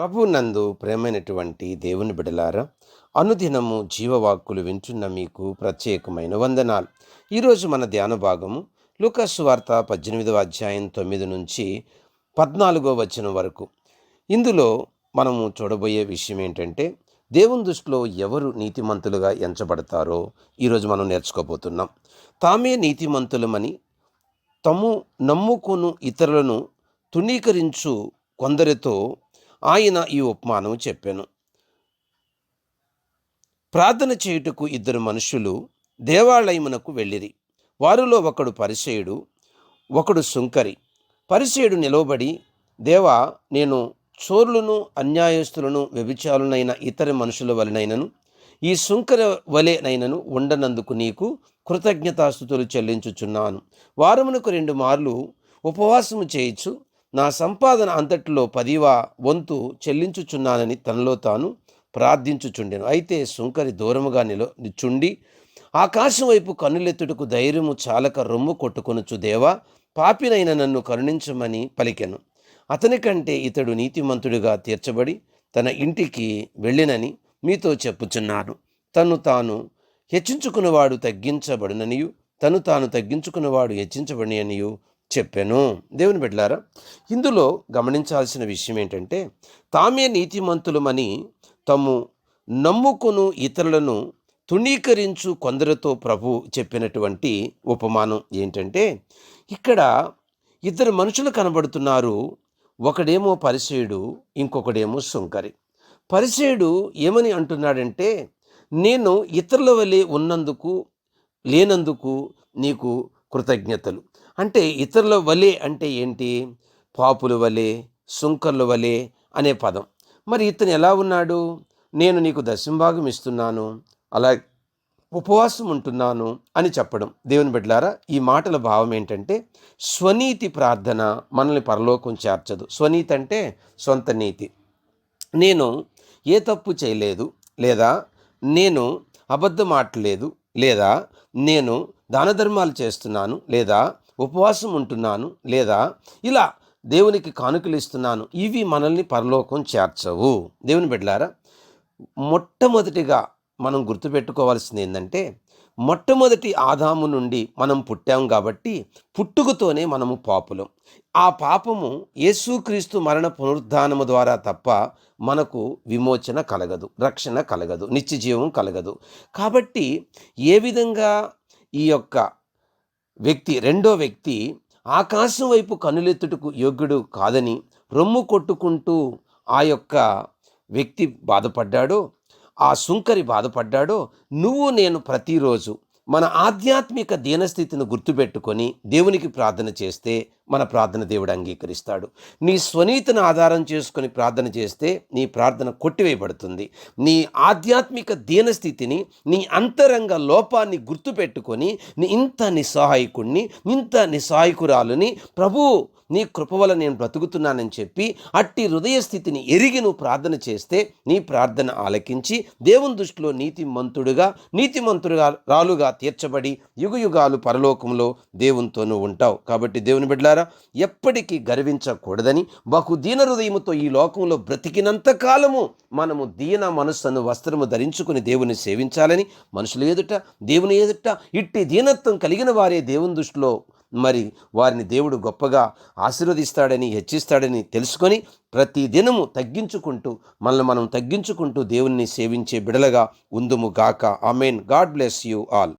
ప్రభు నందు ప్రేమైనటువంటి దేవుని బిడలారా అనుదినము జీవవాక్కులు వింటున్న మీకు ప్రత్యేకమైన వందనాలు. ఈరోజు మన ధ్యాన భాగము లూకస్ వార్త పద్దెనిమిదవ అధ్యాయం తొమ్మిది నుంచి పద్నాలుగో వచనం వరకు. ఇందులో మనము చూడబోయే విషయం ఏంటంటే దేవుని దృష్టిలో ఎవరు నీతిమంతులుగా ఎంచబడతారో ఈరోజు మనం నేర్చుకోబోతున్నాం. తామే నీతిమంతులమని తము నమ్ముకొను ఇతరులను తుణీకరించు కొందరితో ఆయన ఈ ఉపమానం చెప్పాను. ప్రార్థన చేయుటకు ఇద్దరు మనుషులు దేవాలయమునకు వెళ్ళిరి. వారిలో ఒకడు పరిచయుడు ఒకడు సుంకరి. పరిచయుడు నిలవబడి దేవా నేను చోరులను అన్యాయస్తులను వ్యభిచారులనైన ఇతర మనుషుల వలనైనను ఈ సుంకర వలెనైనను ఉండనందుకు నీకు కృతజ్ఞతాస్థుతులు చెల్లించుచున్నాను. వారమునకు రెండు మార్లు ఉపవాసము చేయొచ్చు నా సంపాదన అంతటిలో పదివ వంతు చెల్లించుచున్నానని తనలో తాను ప్రార్థించుచుండెను. అయితే సుంకరి దూరముగా నిల నిచుండి ఆకాశం వైపు కన్నులెత్తుటకు ధైర్యము చాలక రొమ్ము కొట్టుకొనుచు దేవా పాపినైన నన్ను కరుణించమని పలికెను. అతని కంటే ఇతడు నీతిమంతుడిగా తీర్చబడి తన ఇంటికి వెళ్ళినని మీతో చెప్పుచున్నాను. తను తాను హెచ్చించుకున్నవాడు తగ్గించబడిననియు తను తాను తగ్గించుకున్నవాడు హెచ్చించబడిననియు చెప్పాను. దేవుని బిడ్డలారా ఇందులో గమనించాల్సిన విషయం ఏంటంటే తామే నీతిమంతులమని తాము నమ్ముకును ఇతరులను తుణీకరించు కొందరితో ప్రభు చెప్పినటువంటి ఉపమానం ఏంటంటే ఇక్కడ ఇద్దరు మనుషులు కనబడుతున్నారు. ఒకడేమో పరిచయుడు ఇంకొకడేమో సుంకరి పరిచయుడు ఏమని అంటున్నాడంటే నేను ఇతరుల వలె ఉన్నందుకు లేనందుకు నీకు కృతజ్ఞతలు. అంటే ఇతరుల వలె అంటే ఏంటి? పాపుల వలె సుంకర్ల వలె అనే పదం. మరి ఇతను ఎలా ఉన్నాడు? నేను నీకు దశంభాగం ఇస్తున్నాను అలా ఉపవాసం ఉంటున్నాను అని చెప్పడం. దేవుని బిడ్డలారా ఈ మాటల భావం ఏంటంటే స్వనీతి ప్రార్థన మనల్ని పరలోకం చేర్చదు. స్వనీతి అంటే సొంత నీతి. నేను ఏ తప్పు చేయలేదు లేదా నేను అబద్ధం ఆటలేదు లేదా నేను దాన ధర్మాలు చేస్తున్నాను లేదా ఉపవాసం ఉంటున్నాను లేదా ఇలా దేవునికి కానుకలు ఇస్తున్నాను ఇవి మనల్ని పరలోకం చేర్చవు. దేవుని బిడ్డలారా మొట్టమొదటిగా మనం గుర్తుపెట్టుకోవాల్సింది ఏంటంటే మొట్టమొదటి ఆదాము నుండి మనం పుట్టాం కాబట్టి పుట్టుకతోనే మనము పాపులం. ఆ పాపము యేసుక్రీస్తు మరణ పునరుద్ధానము ద్వారా తప్ప మనకు విమోచన కలగదు రక్షణ కలగదు నిత్యజీవం కలగదు. కాబట్టి ఏ విధంగా ఈ యొక్క వ్యక్తి రెండో వ్యక్తి ఆకాశం వైపు కనులెత్తుటకు యోగ్యుడు కాదని రొమ్ము కొట్టుకుంటూ ఆ యొక్క వ్యక్తి బాధపడ్డాడో ఆ సుంకరి బాధపడ్డాడో నువ్వు నేను ప్రతిరోజు మన ఆధ్యాత్మిక దీనస్థితిని గుర్తుపెట్టుకొని దేవునికి ప్రార్థన చేస్తే మన ప్రార్థన దేవుడు అంగీకరిస్తాడు. నీ స్వనీతిని ఆధారం చేసుకొని ప్రార్థన చేస్తే నీ ప్రార్థన కొట్టివేయబడుతుంది. నీ ఆధ్యాత్మిక దీనస్థితిని నీ అంతరంగ లోపాన్ని గుర్తుపెట్టుకొని నీ ఇంత నిస్సహాయకుణ్ణి ఇంత నిస్సహాయకురాలుని ప్రభు నీ కృప వల్ల నేను బ్రతుకుతున్నానని చెప్పి అట్టి హృదయ స్థితిని ఎరిగి నువ్వు ప్రార్థన చేస్తే నీ ప్రార్థన ఆలకించి దేవుని దృష్టిలో నీతిమంతుడుగా నీతిమంతుడుగా రాలుగా తీర్చబడి యుగయుగాలు పరలోకంలో దేవునితో నువ్వు ఉంటావు. కాబట్టి దేవుని బిడ్డలారా ఎప్పటికీ గర్వించకూడదని బహు దీన హృదయముతో ఈ లోకంలో బ్రతికినంత కాలము మనము దీన మనస్సును వస్త్రము ధరించుకుని దేవుని సేవించాలని మనుషులు ఎదుట దేవుని ఎదుట ఇట్టి దీనత్వం కలిగిన వారే దేవుని దృష్టిలో మరి వారిని దేవుడు గొప్పగా ఆశీర్వదిస్తాడని హెచ్చిస్తాడని తెలుసుకొని ప్రతి దినము తగ్గించుకుంటూ మనల్ని మనం తగ్గించుకుంటూ దేవుణ్ణి సేవించే బిడలగా ఉందుము గాక. Amen. God bless you all.